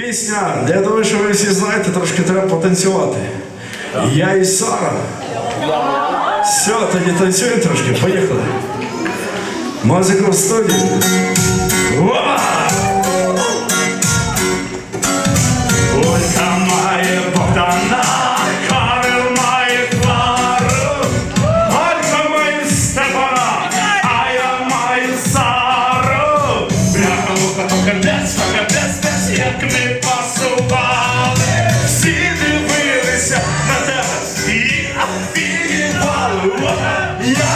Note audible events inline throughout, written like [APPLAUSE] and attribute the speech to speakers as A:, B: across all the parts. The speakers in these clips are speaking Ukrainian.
A: Пісня, я думаю, що ви всі знаєте, трошки треба потанцювати. Я і Сара. Все, тоді танцюємо трошки, поїхали. Музика в студії. Вау!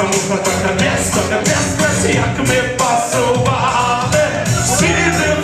A: Потому что тогда место, место, как мы пасовали. Сидим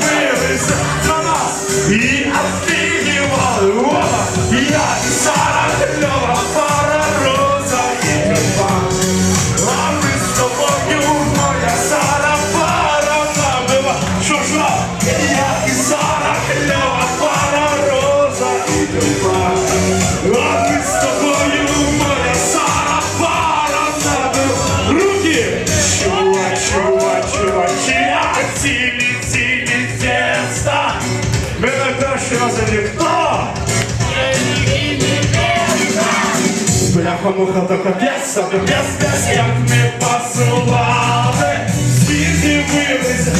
A: що за ніхто. Бляха муха то капець, то капець, як ми пасували, всі дивились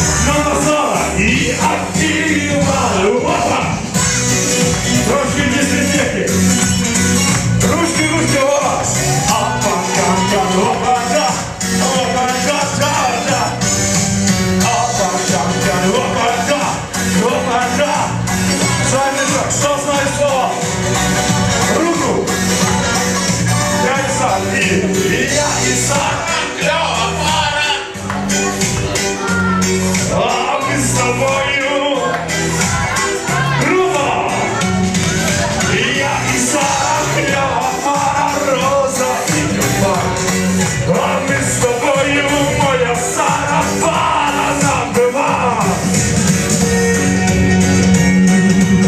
A: you. [LAUGHS]